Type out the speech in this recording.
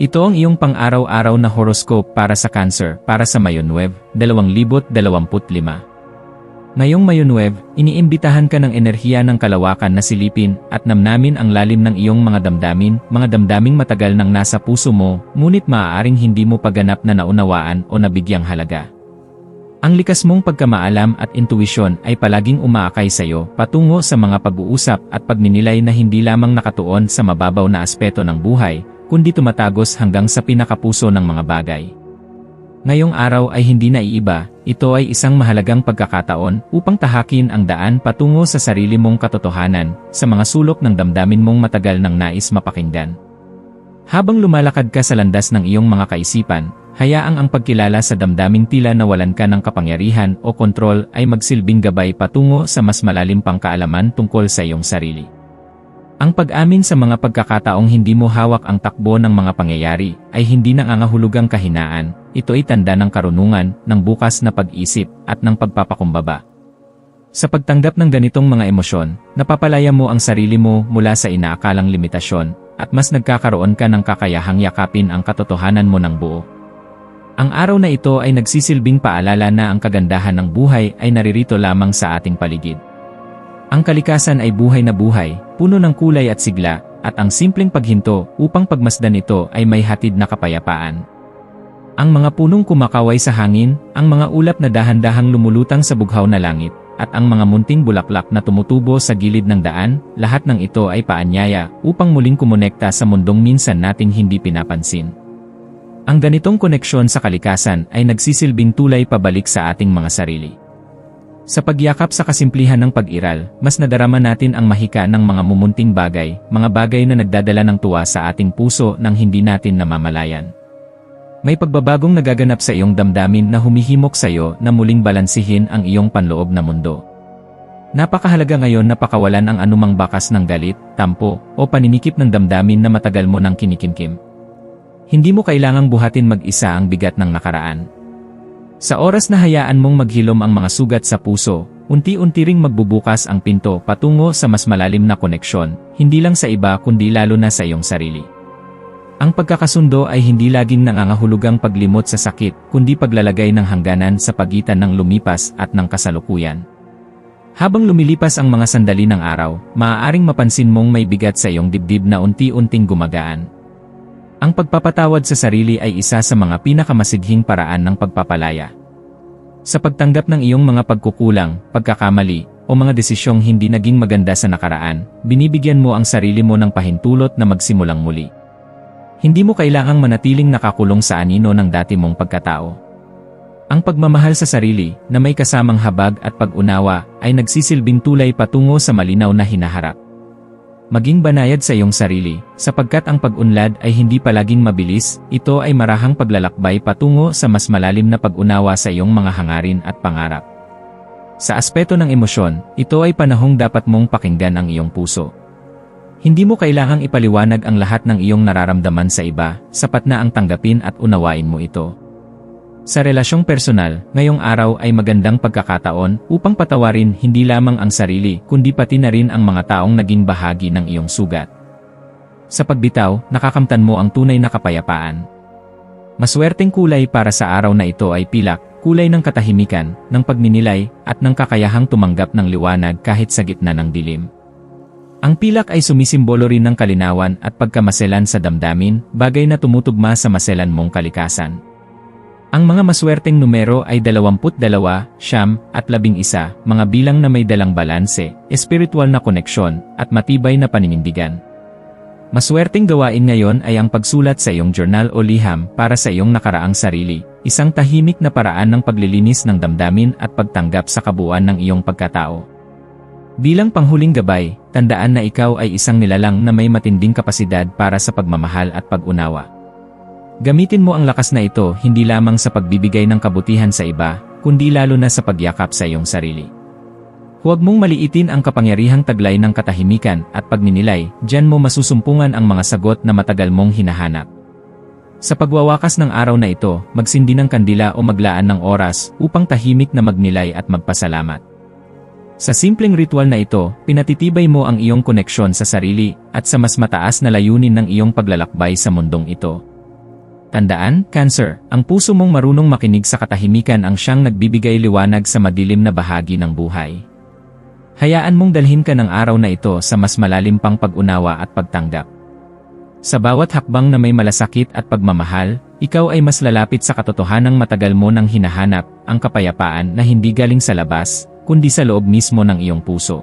Ito ang iyong pang-araw-araw na horoscope para sa Cancer para sa Mayonweb 2025. Ngayong Mayonweb, iniimbitahan ka ng enerhiya ng kalawakan na silipin at namnamin ang lalim ng iyong mga damdamin, mga damdaming matagal nang nasa puso mo, ngunit maaaring hindi mo paganap na naunawaan o nabigyang halaga. Ang likas mong pagkamaalam at intuisyon ay palaging umaakay sa iyo patungo sa mga pag-uusap at pagninilay na hindi lamang nakatuon sa mababaw na aspeto ng buhay, kundi tumatagos hanggang sa pinakapuso ng mga bagay. Ngayong araw ay hindi na iiba, ito ay isang mahalagang pagkakataon upang tahakin ang daan patungo sa sarili mong katotohanan, sa mga sulok ng damdamin mong matagal nang nais mapakinggan. Habang lumalakad ka sa landas ng iyong mga kaisipan, hayaang ang pagkilala sa damdaming tila nawalan ka ng kapangyarihan o kontrol ay magsilbing gabay patungo sa mas malalim pang kaalaman tungkol sa iyong sarili. Ang pag-amin sa mga pagkakataong hindi mo hawak ang takbo ng mga pangyayari ay hindi nangangahulugang kahinaan, ito ay tanda ng karunungan, ng bukas na pag-isip, at ng pagpapakumbaba. Sa pagtanggap ng ganitong mga emosyon, napapalaya mo ang sarili mo mula sa inaakalang limitasyon, at mas nagkakaroon ka ng kakayahang yakapin ang katotohanan mo ng buo. Ang araw na ito ay nagsisilbing paalala na ang kagandahan ng buhay ay naririto lamang sa ating paligid. Ang kalikasan ay buhay na buhay, puno ng kulay at sigla, at ang simpleng paghinto upang pagmasdan ito ay may hatid na kapayapaan. Ang mga punong kumakaway sa hangin, ang mga ulap na dahan-dahang lumulutang sa bughaw na langit, at ang mga munting bulaklak na tumutubo sa gilid ng daan, lahat ng ito ay paanyaya upang muling kumonekta sa mundong minsan nating hindi pinapansin. Ang ganitong koneksyon sa kalikasan ay nagsisilbing tulay pabalik sa ating mga sarili. Sa pagyakap sa kasimplihan ng pag-iral, mas nadarama natin ang mahika ng mga mumunting bagay, mga bagay na nagdadala ng tuwa sa ating puso nang hindi natin namamalayan. May pagbabagong nagaganap sa iyong damdamin na humihimok sa iyo na muling balansihin ang iyong panloob na mundo. Napakahalaga ngayon na pakawalan ang anumang bakas ng galit, tampo, o paninikip ng damdamin na matagal mo nang kinikimkim. Hindi mo kailangang buhatin mag-isa ang bigat ng nakaraan. Sa oras na hayaan mong maghilom ang mga sugat sa puso, unti-unti ring magbubukas ang pinto patungo sa mas malalim na koneksyon, hindi lang sa iba kundi lalo na sa iyong sarili. Ang pagkakasundo ay hindi laging nangangahulugang paglimot sa sakit, kundi paglalagay ng hangganan sa pagitan ng lumipas at ng kasalukuyan. Habang lumilipas ang mga sandali ng araw, maaaring mapansin mong may bigat sa iyong dibdib na unti-unting gumagaan, ang pagpapatawad sa sarili ay isa sa mga pinakamasighing paraan ng pagpapalaya. Sa pagtanggap ng iyong mga pagkukulang, pagkakamali, o mga desisyong hindi naging maganda sa nakaraan, binibigyan mo ang sarili mo ng pahintulot na magsimulang muli. Hindi mo kailangang manatiling nakakulong sa anino ng dati mong pagkatao. Ang pagmamahal sa sarili, na may kasamang habag at pag-unawa, ay nagsisilbing tulay patungo sa malinaw na hinaharap. Maging banayad sa iyong sarili, sapagkat ang pag-unlad ay hindi palaging mabilis, ito ay marahang paglalakbay patungo sa mas malalim na pag-unawa sa iyong mga hangarin at pangarap. Sa aspeto ng emosyon, ito ay panahong dapat mong pakinggan ang iyong puso. Hindi mo kailangang ipaliwanag ang lahat ng iyong nararamdaman sa iba, sapat na ang tanggapin at unawain mo ito. Sa relasyong personal, ngayong araw ay magandang pagkakataon upang patawarin hindi lamang ang sarili kundi pati na rin ang mga taong naging bahagi ng iyong sugat. Sa pagbitaw, nakakamtan mo ang tunay na kapayapaan. Maswerteng kulay para sa araw na ito ay pilak, kulay ng katahimikan, ng pagninilay, at ng kakayahang tumanggap ng liwanag kahit sa gitna ng dilim. Ang pilak ay sumisimbolo rin ng kalinawan at pagkamaselan sa damdamin, bagay na tumutugma sa maselan mong kalikasan. Ang mga maswerteng numero ay 22, siyam, at 11, mga bilang na may dalang balanse, espiritual na koneksyon, at matibay na paninindigan. Maswerteng gawain ngayon ay ang pagsulat sa iyong journal o liham para sa iyong nakaraang sarili, isang tahimik na paraan ng paglilinis ng damdamin at pagtanggap sa kabuuan ng iyong pagkatao. Bilang panghuling gabay, tandaan na ikaw ay isang nilalang na may matinding kapasidad para sa pagmamahal at pag-unawa. Gamitin mo ang lakas na ito hindi lamang sa pagbibigay ng kabutihan sa iba, kundi lalo na sa pagyakap sa iyong sarili. Huwag mong maliitin ang kapangyarihang taglay ng katahimikan at pagninilay, diyan mo masusumpungan ang mga sagot na matagal mong hinahanap. Sa pagwawakas ng araw na ito, magsindi ng kandila o maglaan ng oras upang tahimik na magnilay at magpasalamat. Sa simpleng ritual na ito, pinatitibay mo ang iyong koneksyon sa sarili at sa mas mataas na layunin ng iyong paglalakbay sa mundong ito. Tandaan, Cancer, ang puso mong marunong makinig sa katahimikan ang siyang nagbibigay liwanag sa madilim na bahagi ng buhay. Hayaan mong dalhin ka ng araw na ito sa mas malalim pang pag-unawa at pagtanggap. Sa bawat hakbang na may malasakit at pagmamahal, ikaw ay mas lalapit sa katotohanang matagal mo nang hinahanap, ang kapayapaan na hindi galing sa labas, kundi sa loob mismo ng iyong puso.